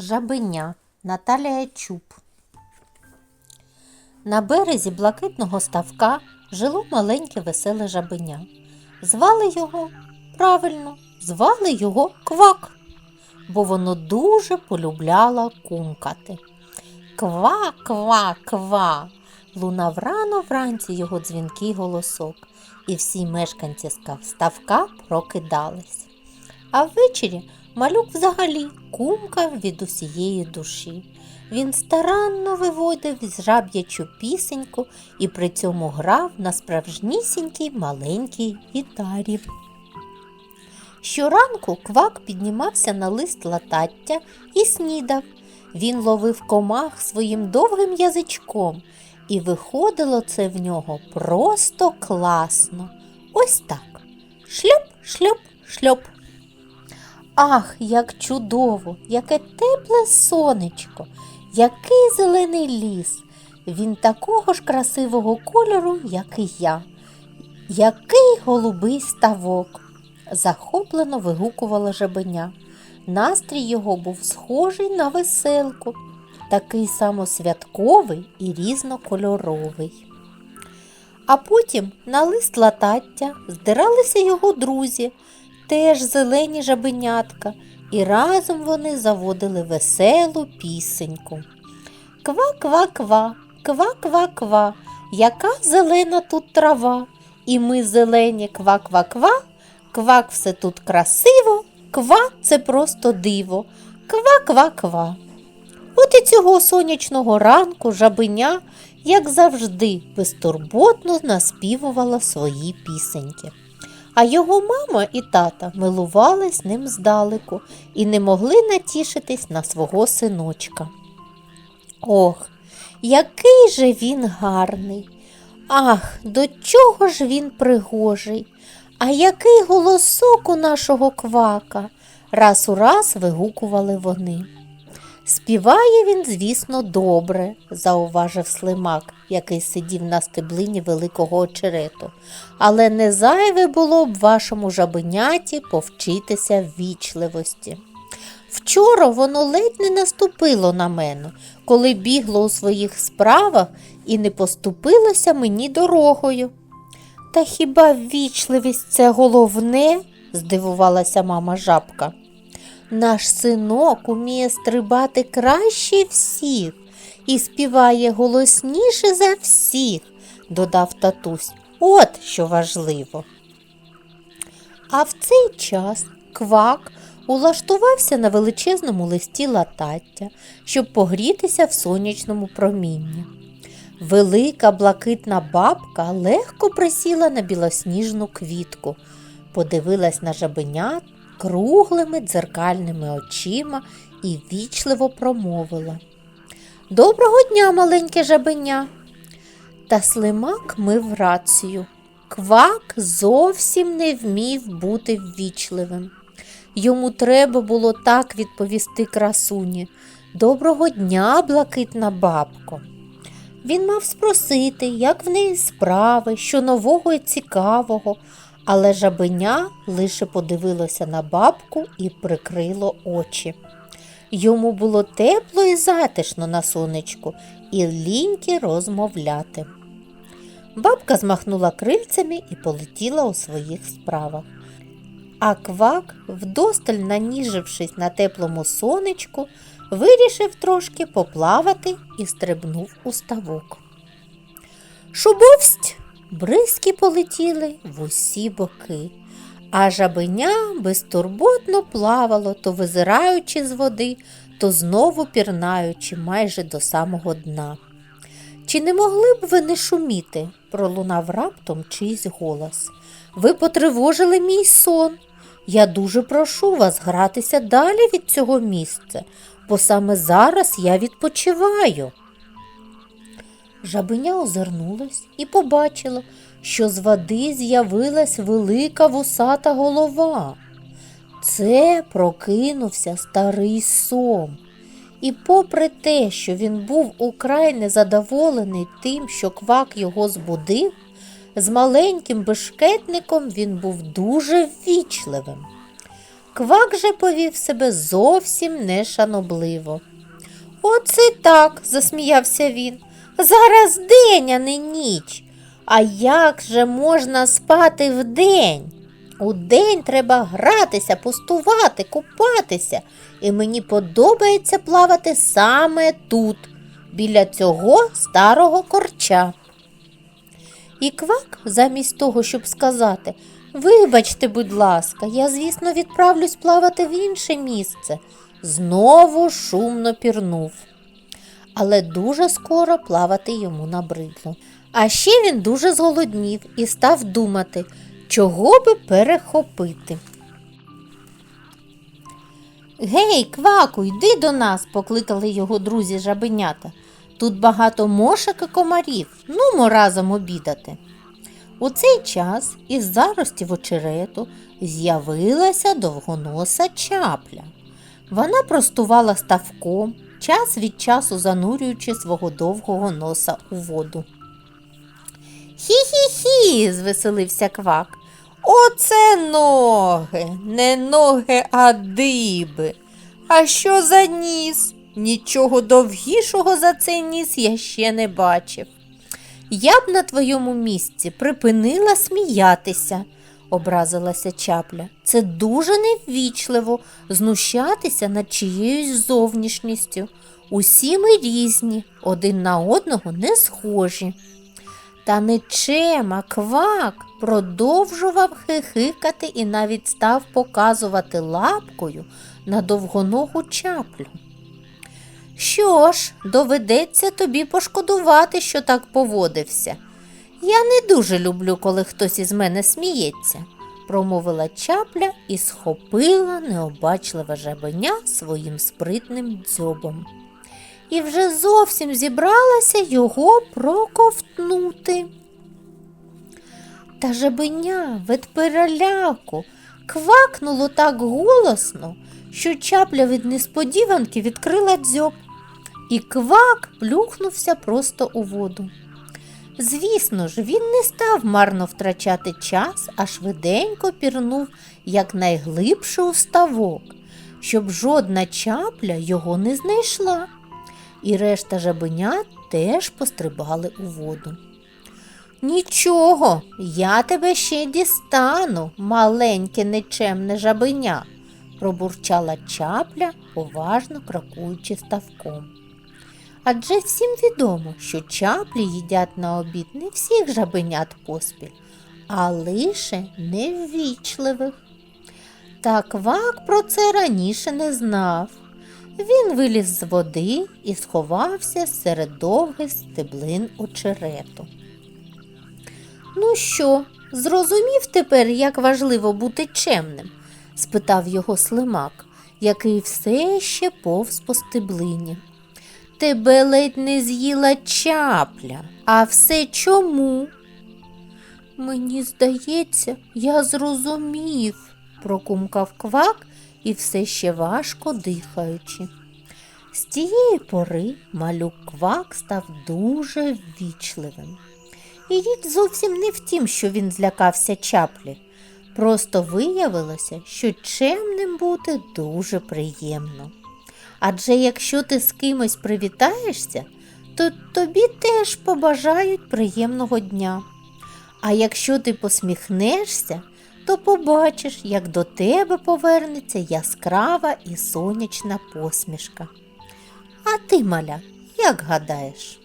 Жабеня Наталія Чуб. На березі блакитного ставка жило маленьке веселе жабеня. Звали його правильно, звали його Квак, бо воно дуже полюбляло кумкати. Ква, ква, ква. Лунав рано вранці його дзвінкий голосок, і всі мешканці ставка прокидались. А ввечері малюк взагалі кумкав від усієї душі. Він старанно виводив жаб'ячу пісеньку і при цьому грав на справжнісінькій маленькій гітарі. Щоранку квак піднімався на лист латаття і снідав. Він ловив комах своїм довгим язичком, і виходило це в нього просто класно. Ось так. Шльоп, шльоп, шльоп. Ах, як чудово, яке тепле сонечко, який зелений ліс. Він такого ж красивого кольору, як і я. Який голубий ставок. захоплено вигукувала жабеня. Настрій його був схожий на веселку, такий само святковий і різнокольоровий. А потім на лист латаття здиралися його друзі, теж зелені жабенятка, і разом вони заводили веселу пісеньку. Ква-ква-ква, ква-ква-ква, яка зелена тут трава, і ми зелені ква-ква-ква, квак все тут красиво, ква це просто диво, ква-ква-ква. От і цього сонячного ранку жабеня, як завжди, безтурботно наспівувала свої пісеньки. А його мама і тата милувались ним здалеку і не могли натішитись на свого синочка. Ох, який же він гарний! Ах, до чого ж він пригожий! А який голосок у нашого квака! Раз у раз вигукували вони. Співає він, звісно, добре, зауважив слимак, який сидів на стеблині великого очерету. Але не зайве було б вашому жабеняті повчитися ввічливості. Вчора воно ледь не наступило на мене, коли бігло у своїх справах і не поступилося мені дорогою. Та хіба ввічливість це головне? здивувалася мама жабка. Наш синок уміє стрибати краще всіх і співає голосніше за всіх, додав татусь. От що важливо. А в цей час квак улаштувався на величезному листі латаття, щоб погрітися в сонячному промінні. Велика блакитна бабка легко присіла на білосніжну квітку, подивилась на жабенят круглими дзеркальними очима і вічливо промовила. Доброго дня, маленьке жабеня. Та слимак мив рацію. Квак зовсім не вмів бути ввічливим. Йому треба було так відповісти красуні. Доброго дня, блакитна бабко. Він мав спросити, як в неї справи, що нового і цікавого, але жабеня лише подивилося на бабку і прикрило очі. Йому було тепло і затишно на сонечку, і ліньки розмовляти. Бабка змахнула крильцями і полетіла у своїх справах. А квак, вдосталь наніжившись на теплому сонечку, вирішив трошки поплавати і стрибнув у ставок. Шубовсть! Бризки полетіли в усі боки, а жабеня безтурботно плавало, то визираючи з води, то знову пірнаючи майже до самого дна. Чи не могли б ви не шуміти? пролунав раптом чийсь голос. Ви потривожили мій сон. Я дуже прошу вас гратися далі від цього місця, бо саме зараз я відпочиваю. Жабеня озирнулась і побачила, що з води з'явилась велика вусата голова. Це прокинувся старий сом. І попри те, що він був украй незадоволений тим, що квак його збудив, з маленьким бешкетником він був дуже ввічливим. Квак же повів себе зовсім нешанобливо. Оце так, засміявся він. Зараз день, а не ніч. А як же можна спати вдень? Удень треба гратися, пустувати, купатися, і мені подобається плавати саме тут, біля цього старого корча. І квак, замість того, щоб сказати Вибачте, будь ласка, я, звісно, відправлюсь плавати в інше місце, знову шумно пірнув. Але дуже скоро плавати йому набридло. А ще він дуже зголоднів і став думати, чого би перехопити. Гей, кваку, йди до нас, покликали його друзі жабенята. Тут багато мошок і комарів. Нумо разом обідати. У цей час із заростів очерету з'явилася довгоноса чапля. Вона простувала ставком, час від часу занурюючи свого довгого носа у воду. Хі-хі-хі, звеселився квак. Оце ноги, не ноги, а диби. А що за ніс? Нічого довгішого за цей ніс я ще не бачив. Я б на твоєму місці припинила сміятися, образилася чапля. Це дуже неввічливо знущатися над чиєюсь зовнішністю. Усі ми різні, один на одного не схожі. Та нечема квак продовжував хихикати і навіть став показувати лапкою на довгоногу чаплю. Що ж, доведеться тобі пошкодувати, що так поводився. Я не дуже люблю, коли хтось із мене сміється, промовила чапля і схопила необачливе жабеня своїм спритним дзьобом. І вже зовсім зібралася його проковтнути. Та жабеня від квакнуло так голосно, що чапля від несподіванки відкрила дзьоб, і квак плюхнувся просто у воду. Звісно ж, він не став марно втрачати час, а швиденько пірнув якнайглибше у ставок, щоб жодна чапля його не знайшла. І решта жабенят теж пострибали у воду. Нічого, я тебе ще дістану, маленьке нечемне жабеня, пробурчала чапля, поважно крокуючи ставком. Адже всім відомо, що чаплі їдять на обід не всіх жабенят поспіль, а лише неввічливих. Та квак про це раніше не знав. Він виліз з води і сховався серед довгих стеблин очерету. Ну що, зрозумів тепер, як важливо бути чемним? спитав його слимак, який все ще повз по стеблині. Тебе ледь не з'їла чапля, а все чому? Мені здається, я зрозумів, прокумкав квак і все ще важко дихаючи. З тієї пори малюк квак став дуже ввічливим. І річ зовсім не в тім, що він злякався чаплі. Просто виявилося, що чемним бути дуже приємно. Адже якщо ти з кимось привітаєшся, то тобі теж побажають приємного дня. А якщо ти посміхнешся, то побачиш, як до тебе повернеться яскрава і сонячна посмішка. А ти, маля, як гадаєш?